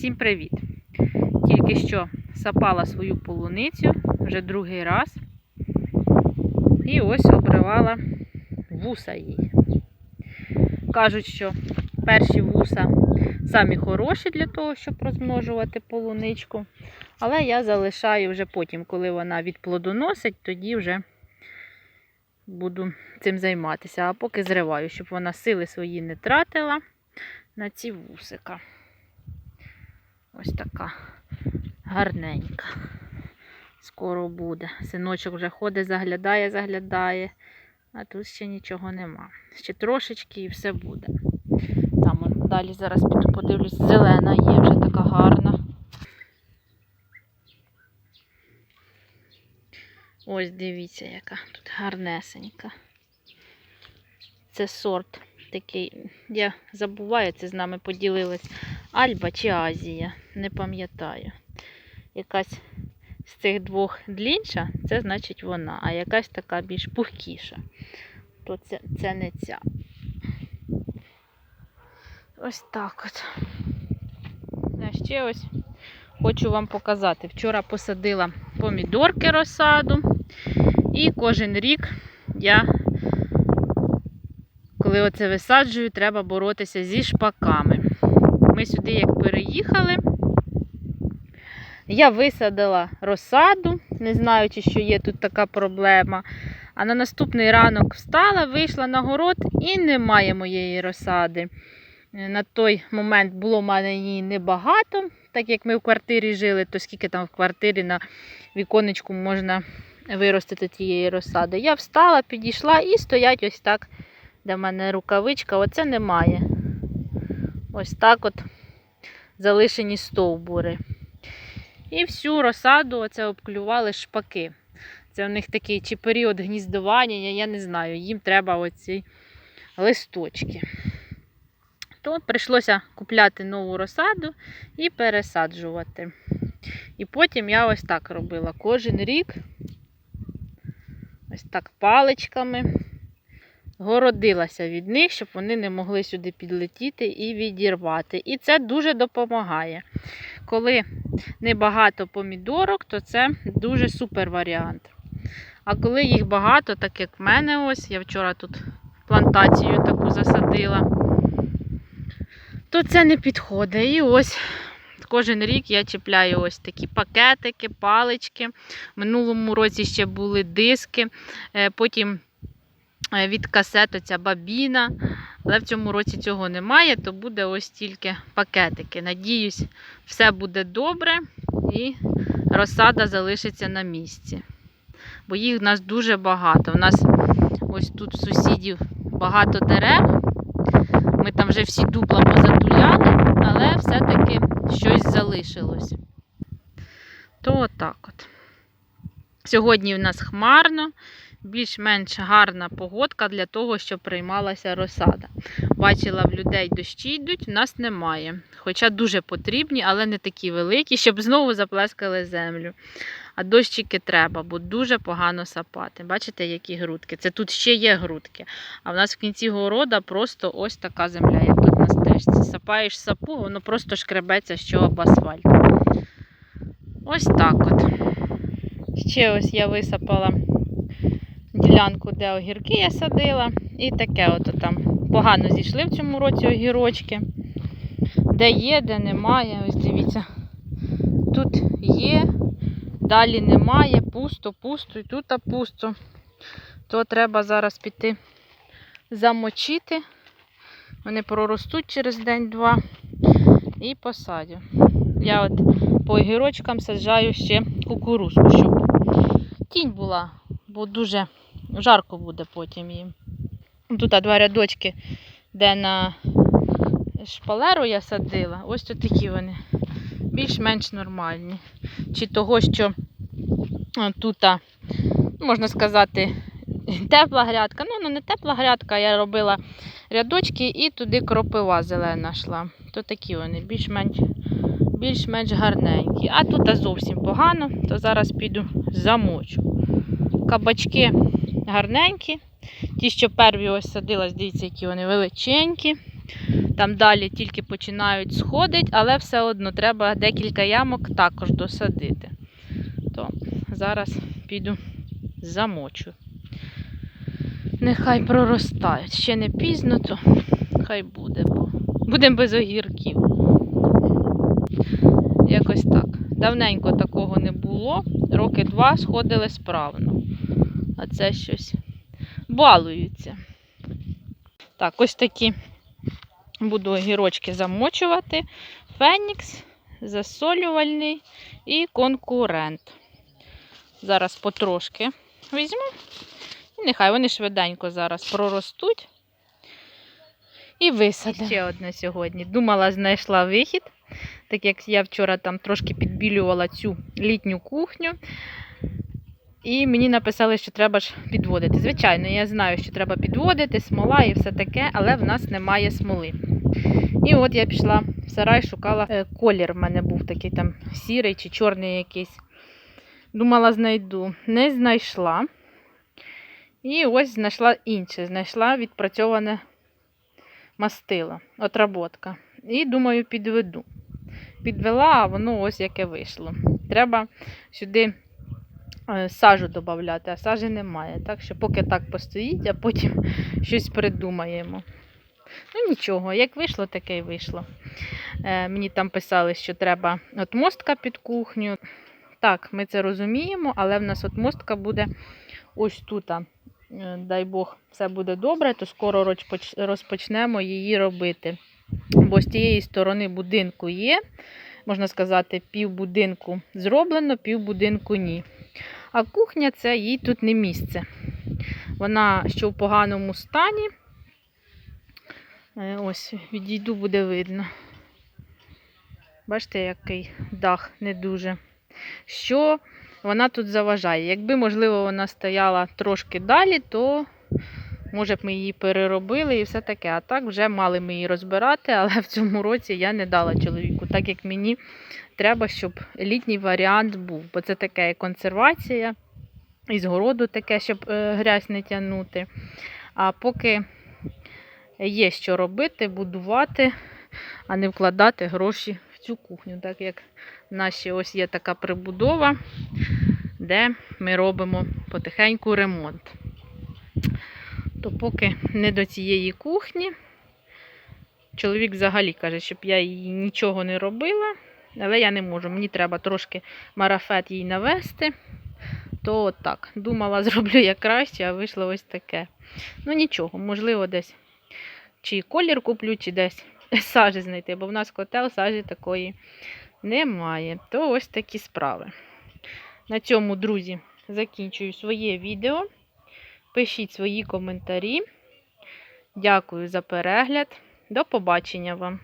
Всім привіт! Тільки що сапала свою полуницю вже другий раз. І ось обривала вуса її. Кажуть, що перші вуса самі хороші для того, щоб розмножувати полуничку. Але я залишаю вже потім, коли вона відплодоносить, тоді вже буду цим займатися. А поки зриваю, щоб вона сили свої не тратила на ці вусика. Ось така гарненька. Скоро буде. Синочок вже ходить, заглядає, заглядає, а тут ще нічого нема. Ще трошечки і все буде. Там далі зараз піду подивлюсь, зелена є вже така гарна. Ось дивіться, яка тут гарнесенька. Це сорт такий, я забуваю, це з нами поділилась Альба чи Азія, не пам'ятаю. Якась з цих двох длінша, це значить вона, а якась така більш пухкіша. То це, це не ця. Ось так от. А ще ось хочу вам показати. Вчора посадила помідорки розсаду, і кожен рік я коли оце висаджую, треба боротися зі шпаками. Ми сюди, як переїхали, я висадила розсаду, не знаючи, що є тут така проблема. А на наступний ранок встала, вийшла на город і немає моєї розсади. На той момент було в мене її небагато, так як ми в квартирі жили, то скільки там в квартирі на віконечку можна виростити тієї розсади. Я встала, підійшла і стоять ось так де в мене рукавичка, оце немає. Ось так от залишені стовбури. І всю розсаду оце обклювали шпаки. Це у них такий чи період гніздування, я не знаю, їм треба оці листочки. То прийшлося купляти нову розсаду і пересаджувати. І потім я ось так робила кожен рік, ось так паличками городилася від них, щоб вони не могли сюди підлетіти і відірвати. І це дуже допомагає. Коли небагато помідорок, то це дуже супер варіант. А коли їх багато, так як в мене ось, я вчора тут плантацію таку засадила, то це не підходить. І ось кожен рік я чіпляю ось такі пакетики, палички. В минулому році ще були диски, е, потім від касет оця бабіна. Але в цьому році цього немає, то буде ось тільки пакетики. Надіюсь, все буде добре і розсада залишиться на місці. Бо їх в нас дуже багато. У нас ось тут сусідів багато дерев. Ми там вже всі дупла позатуляли, але все-таки щось залишилось. То отак от. Сьогодні в нас хмарно більш-менш гарна погодка для того, щоб приймалася розсада. Бачила в людей дощі йдуть, в нас немає. Хоча дуже потрібні, але не такі великі, щоб знову заплескали землю. А дощики треба, бо дуже погано сапати. Бачите, які грудки? Це тут ще є грудки. А в нас в кінці города просто ось така земля, як тут на стежці. Сапаєш сапу, воно просто шкребеться що об асфальт. Ось так от. Ще ось я висапала ділянку, де огірки я садила. І таке от там погано зійшли в цьому році огірочки. Де є, де немає. Ось дивіться. Тут є, далі немає, пусто, пусто і тут пусто. То треба зараз піти замочити. Вони проростуть через день-два і посадю. Я от по огірочкам саджаю ще кукурузку, щоб тінь була, бо дуже жарко буде потім їм. Тут два рядочки, де на шпалеру я садила, ось тут такі вони. Більш-менш нормальні. Чи того, що тут, можна сказати, тепла грядка. Ну, ну не тепла грядка, я робила рядочки і туди кропива зелена йшла. То такі вони більш-менш більш-менш гарненькі. А тут зовсім погано, то зараз піду замочу. Кабачки гарненькі. Ті, що перві ось садилась, дивіться, які вони величенькі. Там далі тільки починають сходити, але все одно треба декілька ямок також досадити. То зараз піду замочу. Нехай проростають. Ще не пізно, то хай буде, бо будемо без огірків. Якось так. Давненько такого не було. Роки два сходили справно. А це щось балуються. Так, ось такі буду огірочки замочувати. Фенікс, засолювальний і конкурент. Зараз потрошки візьму. І нехай вони швиденько зараз проростуть. І висадимо. Ще одне сьогодні. Думала, знайшла вихід. Так як я вчора там трошки підбілювала цю літню кухню. І мені написали, що треба ж підводити. Звичайно, я знаю, що треба підводити, смола і все таке, але в нас немає смоли. І от я пішла в сарай, шукала е, колір. в мене був такий там сірий чи чорний якийсь. Думала, знайду. Не знайшла. І ось знайшла інше. Знайшла відпрацьоване мастило, отработка. І думаю, підведу. Підвела, а воно ось яке вийшло. Треба сюди сажу додати, а сажі немає. Так що поки так постоїть, а потім щось придумаємо. Ну нічого, як вийшло, таке й вийшло. Е, мені там писали, що треба отмостка під кухню. Так, ми це розуміємо, але в нас отмостка буде ось тут. Е, Дай Бог, все буде добре, то скоро розпочнемо її робити. Бо з тієї сторони будинку є, можна сказати, пів будинку зроблено, пів будинку ні. А кухня це їй тут не місце. Вона ще в поганому стані. Е, Ось, відійду, буде видно. Бачите, який дах не дуже. Що вона тут заважає? Якби, можливо, вона стояла трошки далі, то може б ми її переробили і все таке. А так вже мали ми її розбирати, але в цьому році я не дала чоловіку, так як мені треба, щоб літній варіант був. Бо це таке консервація, із городу таке, щоб е, грязь не тягнути. А поки є що робити, будувати, а не вкладати гроші в цю кухню. Так як в нас ось є така прибудова, де ми робимо потихеньку ремонт. То поки не до цієї кухні. Чоловік взагалі каже, щоб я їй нічого не робила, але я не можу. Мені треба трошки марафет їй навести. То так. Думала, зроблю як краще, а вийшло ось таке. Ну нічого, можливо, десь чи колір куплю, чи десь сажі знайти, бо в нас котел сажі такої немає. То ось такі справи. На цьому, друзі, закінчую своє відео. Пишіть свої коментарі. Дякую за перегляд. До побачення вам!